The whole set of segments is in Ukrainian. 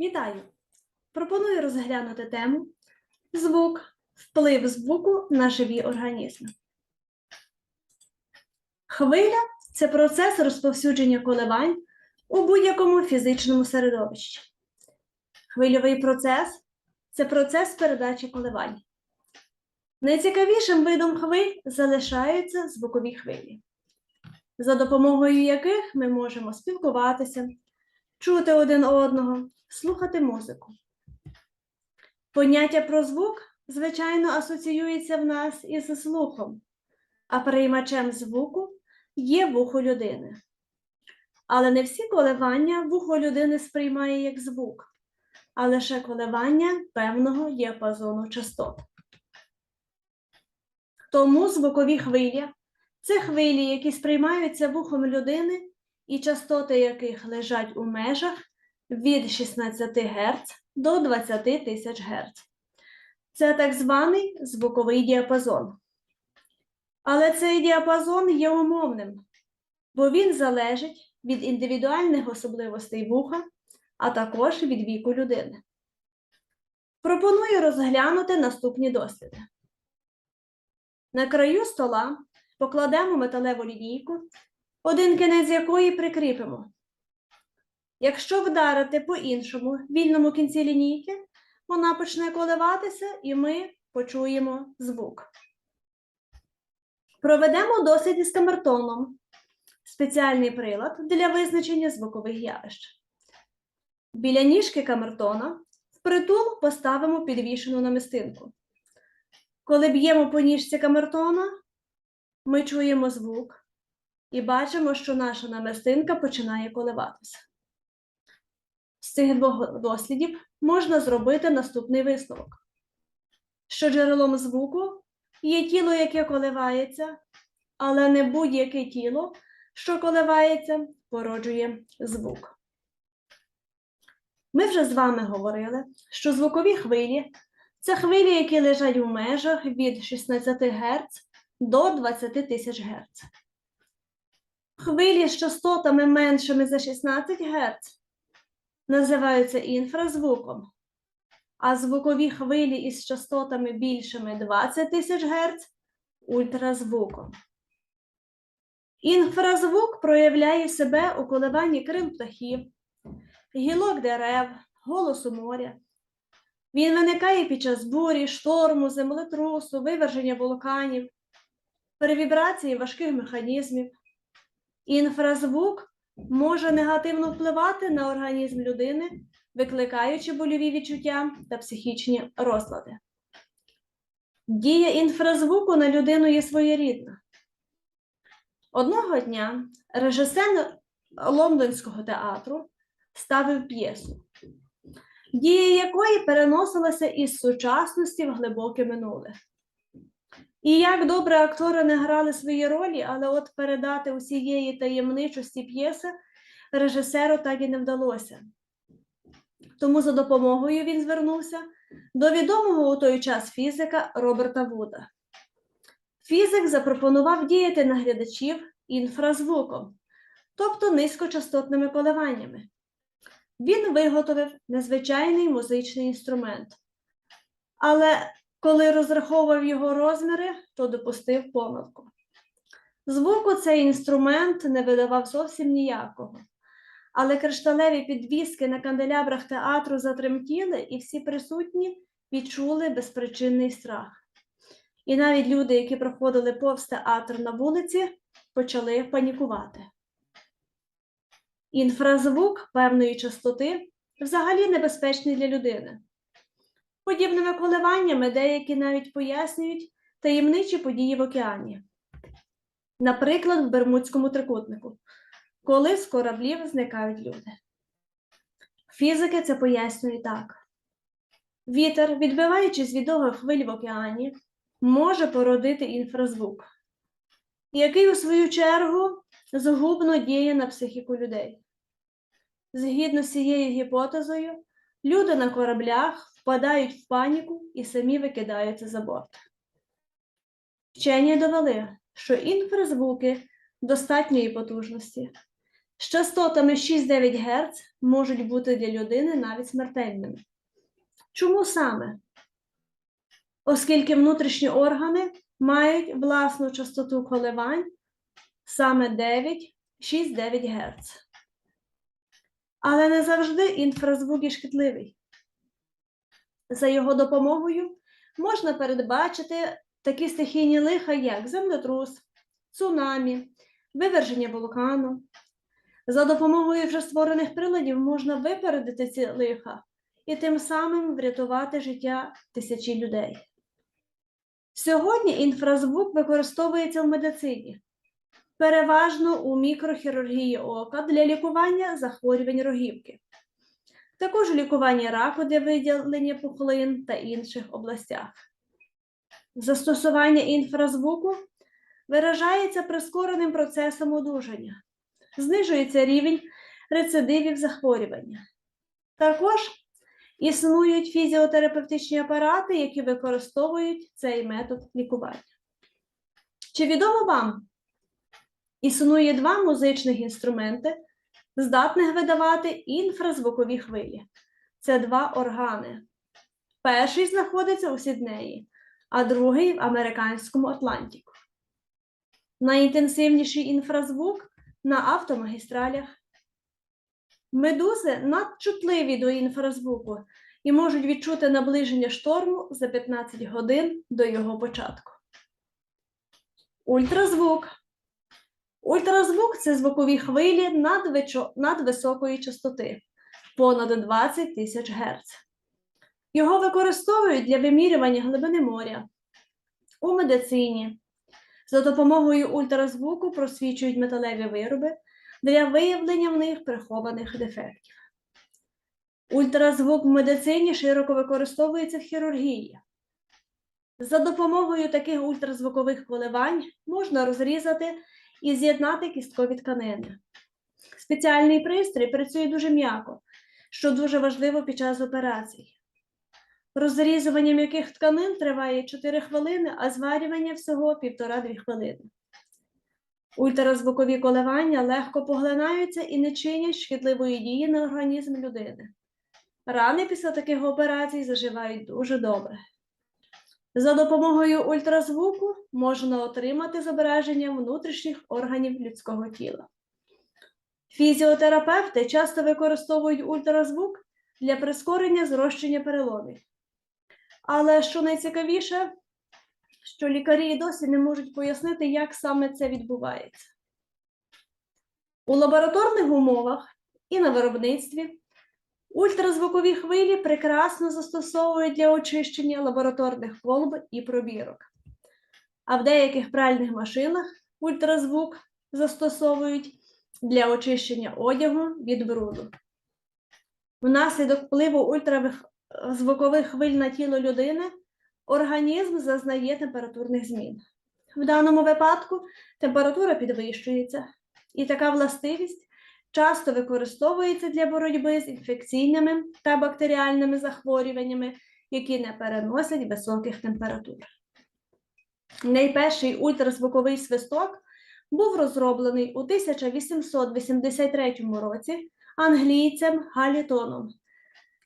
Вітаю! Пропоную розглянути тему Звук, вплив звуку на живі організми. Хвиля це процес розповсюдження коливань у будь-якому фізичному середовищі. Хвильовий процес це процес передачі коливань. Найцікавішим видом хвиль залишаються звукові хвилі, за допомогою яких ми можемо спілкуватися, чути один одного, слухати музику. Поняття про звук, звичайно, асоціюється в нас із слухом, а приймачем звуку є вухо людини. Але не всі коливання вухо людини сприймає як звук, а лише коливання певного діапазону частот. Тому звукові хвилі це хвилі, які сприймаються вухом людини і частоти яких лежать у межах від 16 Гц до 20 тисяч Гц. Це так званий звуковий діапазон. Але цей діапазон є умовним, бо він залежить від індивідуальних особливостей вуха, а також від віку людини. Пропоную розглянути наступні досліди. На краю стола покладемо металеву лінійку, один кінець якої прикріпимо. Якщо вдарити по іншому вільному кінці лінійки, вона почне коливатися і ми почуємо звук. Проведемо дослід із камертоном, спеціальний прилад для визначення звукових явищ. Біля ніжки камертона впритул поставимо підвішену намистинку. Коли б'ємо по ніжці камертона, ми чуємо звук і бачимо, що наша намистинка починає коливатися. З цих двох дослідів можна зробити наступний висновок: що джерелом звуку є тіло, яке коливається, але не будь-яке тіло, що коливається, породжує звук. Ми вже з вами говорили, що звукові хвилі це хвилі, які лежать у межах від 16 Гц до 20 тисяч Гц. Хвилі з частотами меншими за 16 Гц називаються інфразвуком, а звукові хвилі із частотами більшими 20 тисяч Гц ультразвуком. Інфразвук проявляє себе у коливанні крил птахів, гілок дерев, голосу моря. Він виникає під час бурі, шторму, землетрусу, виверження вулканів, перевібрації важких механізмів. Інфразвук може негативно впливати на організм людини, викликаючи больові відчуття та психічні розлади. Дія інфразвуку на людину є своєрідна. Одного дня режисер лондонського театру ставив п'єсу, дія якої переносилася із сучасності в глибоке минуле. І як добре актори не грали свої ролі, але от передати усієї таємничості п'єси режисеру так і не вдалося. Тому за допомогою він звернувся до відомого у той час фізика Роберта Вуда. Фізик запропонував діяти на глядачів інфразвуком, тобто низькочастотними коливаннями. Він виготовив незвичайний музичний інструмент. Але коли розраховував його розміри, то допустив помилку. Звуку цей інструмент не видавав зовсім ніякого, але кришталеві підвіски на канделябрах театру затремтіли, і всі присутні відчули безпричинний страх. І навіть люди, які проходили повз театр на вулиці, почали панікувати. Інфразвук певної частоти взагалі небезпечний для людини. Подібними коливаннями деякі навіть пояснюють таємничі події в океані. Наприклад, в Бермудському трикутнику, коли з кораблів зникають люди. Фізики це пояснюють так: вітер, відбиваючись від довгих хвиль в океані, може породити інфразвук, який, у свою чергу, згубно діє на психіку людей. Згідно з цією гіпотезою, люди на кораблях впадають в паніку і самі викидаються за борт. Вчені довели, що інфразвуки достатньої потужності з частотами 6-9 Гц можуть бути для людини навіть смертельними. Чому саме? Оскільки внутрішні органи мають власну частоту коливань саме 9, 6-9 Гц. Але не завжди інфразвук є шкідливий. За його допомогою можна передбачити такі стихійні лиха, як землетрус, цунамі, виверження вулкану. За допомогою вже створених приладів можна випередити ці лиха і тим самим врятувати життя тисячі людей. Сьогодні інфразвук використовується в медицині, переважно у мікрохірургії ока для лікування захворювань рогівки, також у лікуванні раку для виділення пухлин та інших областях. Застосування інфразвуку виражається прискореним процесом одужання, знижується рівень рецидивів захворювання. Також існують фізіотерапевтичні апарати, які використовують цей метод лікування. Чи відомо вам? Існує два музичних інструменти, здатних видавати інфразвукові хвилі. Це два органи. Перший знаходиться у Сіднеї, а другий в американському Атлантику. Найінтенсивніший інфразвук на автомагістралях. Медузи надчутливі до інфразвуку і можуть відчути наближення шторму за 15 годин до його початку. Ультразвук. Ультразвук це звукові хвилі надвисокої частоти понад 20 тисяч Гц. Його використовують для вимірювання глибини моря у медицині. За допомогою ультразвуку просвічують металеві вироби для виявлення в них прихованих дефектів. Ультразвук в медицині широко використовується в хірургії. За допомогою таких ультразвукових коливань можна розрізати і з'єднати кісткові тканини. Спеціальний пристрій працює дуже м'яко, що дуже важливо під час операцій. Розрізування м'яких тканин триває 4 хвилини, а зварювання всього 1,5-2 хвилини. Ультразвукові коливання легко поглинаються і не чинять шкідливої дії на організм людини. Рани після таких операцій заживають дуже добре. За допомогою ультразвуку можна отримати зображення внутрішніх органів людського тіла. Фізіотерапевти часто використовують ультразвук для прискорення зрощення переломів. Але що найцікавіше, що лікарі і досі не можуть пояснити, як саме це відбувається. У лабораторних умовах і на виробництві ультразвукові хвилі прекрасно застосовують для очищення лабораторних колб і пробірок. А в деяких пральних машинах ультразвук застосовують для очищення одягу від бруду. Внаслідок впливу ультразвукових хвиль на тіло людини організм зазнає температурних змін. В даному випадку температура підвищується, і така властивість часто використовується для боротьби з інфекційними та бактеріальними захворюваннями, які не переносять високих температур. Найперший ультразвуковий свисток був розроблений у 1883 році англійцем Галітоном.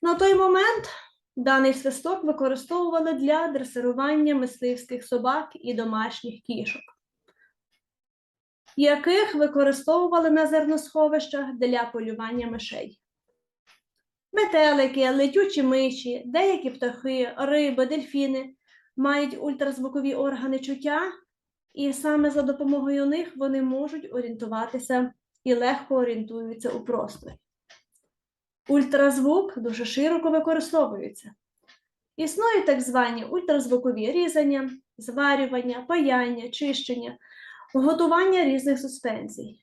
На той момент Даний свисток використовували для дресирування мисливських собак і домашніх кішок, яких використовували на зерносховищах для полювання мишей. Метелики, летючі миші, деякі птахи, риби, дельфіни мають ультразвукові органи чуття, і саме за допомогою них вони можуть орієнтуватися і легко орієнтуються у просторі. Ультразвук дуже широко використовується. Існують так звані ультразвукові різання, зварювання, паяння, чищення, готування різних суспензій.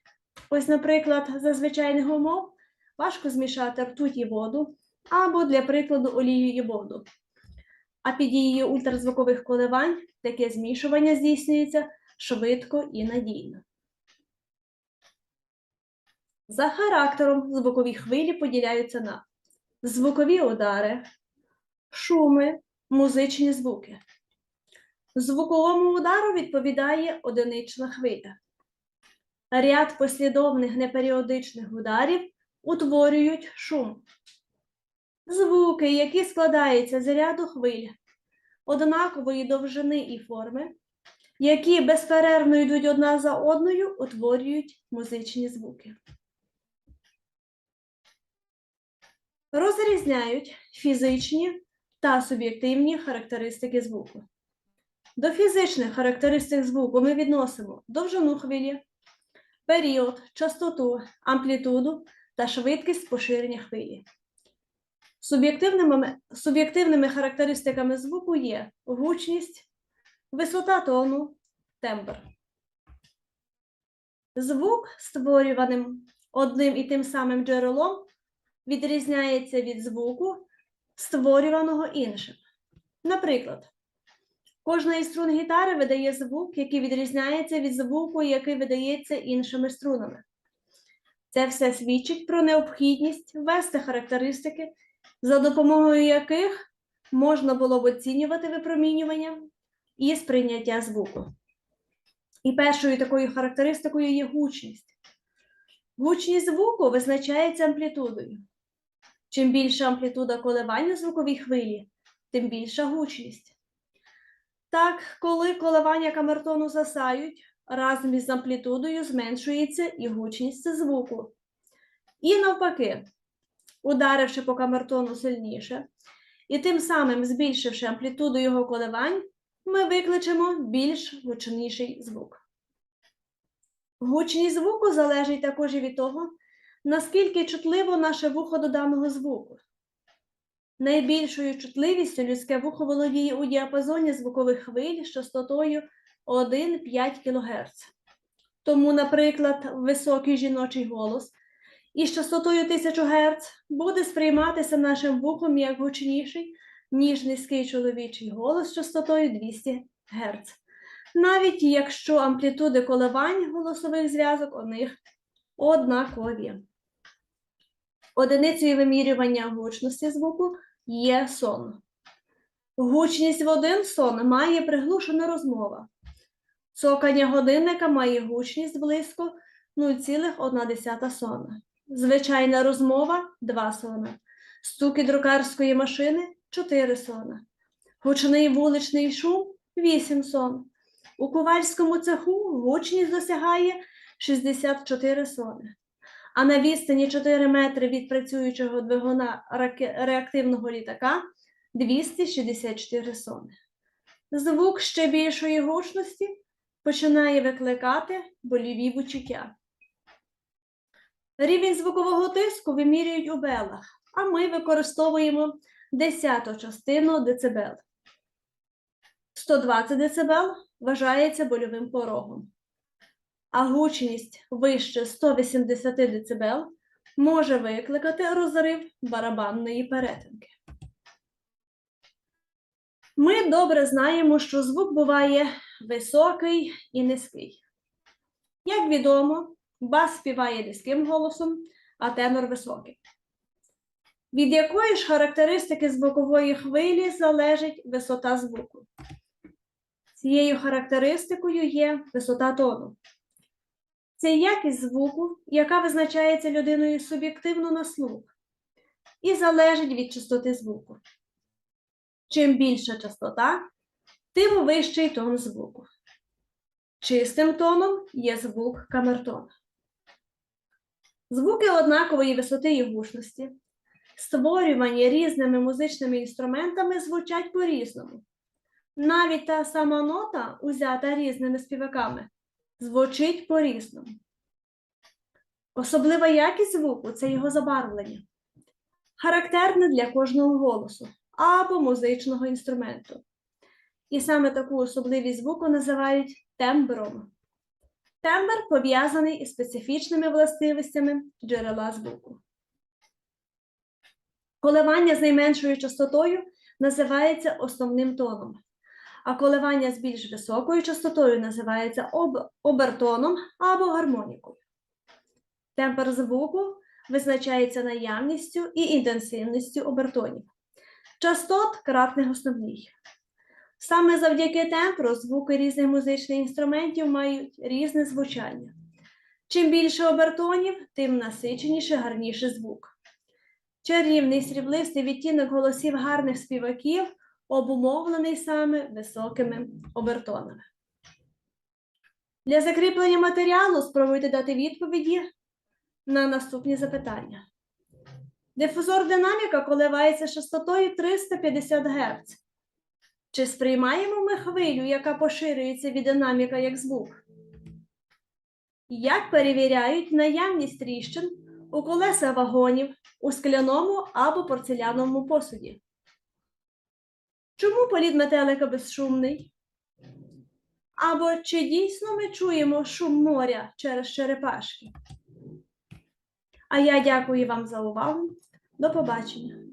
Ось, наприклад, за звичайних умов важко змішати ртуть і воду, або, для прикладу, олію і воду. А під дією ультразвукових коливань таке змішування здійснюється швидко і надійно. За характером звукові хвилі поділяються на звукові удари, шуми, музичні звуки. Звуковому удару відповідає одинична хвиля. Ряд послідовних неперіодичних ударів утворюють шум. Звуки, які складаються з ряду хвиль однакової довжини і форми, які безперервно йдуть одна за одною, утворюють музичні звуки. Розрізняють фізичні та суб'єктивні характеристики звуку. До фізичних характеристик звуку ми відносимо довжину хвилі, період, частоту, амплітуду та швидкість поширення хвилі. Суб'єктивними, суб'єктивними характеристиками звуку є гучність, висота тону, тембр. Звук, створюваним одним і тим самим джерелом, відрізняється від звуку, створюваного іншим. Наприклад, кожна із струн гітари видає звук, який відрізняється від звуку, який видається іншими струнами. Це все свідчить про необхідність ввести характеристики, за допомогою яких можна було б оцінювати випромінювання і сприйняття звуку. І першою такою характеристикою є гучність. Гучність звуку визначається амплітудою. Чим більша амплітуда коливання звуковій хвилі, тим більша гучність. Так, коли коливання камертону засають, разом із амплітудою зменшується і гучність звуку. І навпаки, ударивши по камертону сильніше, і тим самим збільшивши амплітуду його коливань, ми викличемо більш гучніший звук. Гучність звуку залежить також і від того, наскільки чутливо наше вухо до даного звуку. Найбільшою чутливістю людське вухо володіє у діапазоні звукових хвиль з частотою 1,5 кГц. Тому, наприклад, високий жіночий голос із частотою 1000 Гц буде сприйматися нашим вухом як гучніший, ніж низький чоловічий голос з частотою 200 Гц. Навіть якщо амплітуди коливань голосових зв'язок у них однакові. Одиницею вимірювання гучності звуку є сон. Гучність в один сон має приглушена розмова. Цокання годинника має гучність близько 0,1 сона. Звичайна розмова 2 сона. Стуки друкарської машини 4 сона. Гучний вуличний шум 8 сон. У ковальському цеху гучність досягає 64 сони. А на відстані 4 метри від працюючого двигуна реактивного літака 264 сони. Звук ще більшої гучності починає викликати боліві почуття. Рівень звукового тиску вимірюють у белах, а ми використовуємо десяту частину децибел. 120 децибел вважається больовим порогом, а гучність вище 180 децибел може викликати розрив барабанної перетинки. Ми добре знаємо, що звук буває високий і низький. Як відомо, бас співає низьким голосом, а тенор високий. Від якої ж характеристики звукової хвилі залежить висота звуку? Цією характеристикою є висота тону. Це якість звуку, яка визначається людиною суб'єктивно на слух і залежить від частоти звуку. Чим більша частота, тим вищий тон звуку. Чистим тоном є звук камертона. Звуки однакової висоти і гучності, створювані різними музичними інструментами, звучать по-різному. Навіть та сама нота, узята різними співаками, звучить по-різному. Особлива якість звуку це його забарвлення, характерне для кожного голосу або музичного інструменту. І саме таку особливість звуку називають тембром. Тембр пов'язаний із специфічними властивостями джерела звуку. Коливання з найменшою частотою називається основним тоном, а коливання з більш високою частотою називається об- обертоном або гармонікою. Темпер звуку визначається наявністю і інтенсивністю обертонів, частот кратних основних. Саме завдяки темпру звуки різних музичних інструментів мають різне звучання. Чим більше обертонів, тим насиченіше, гарніший звук. Чарівний сріблистий відтінок голосів гарних співаків обумовлений саме високими обертонами. Для закріплення матеріалу спробуйте дати відповіді на наступні запитання. Дифузор динаміка коливається частотою 350 Гц. Чи сприймаємо ми хвилю, яка поширюється від динаміка як звук? Як перевіряють наявність тріщин у колеса вагонів у скляному або порцеляному посуді? Чому політ метелика безшумний? Або чи дійсно ми чуємо шум моря через черепашки? А я дякую вам за увагу. До побачення.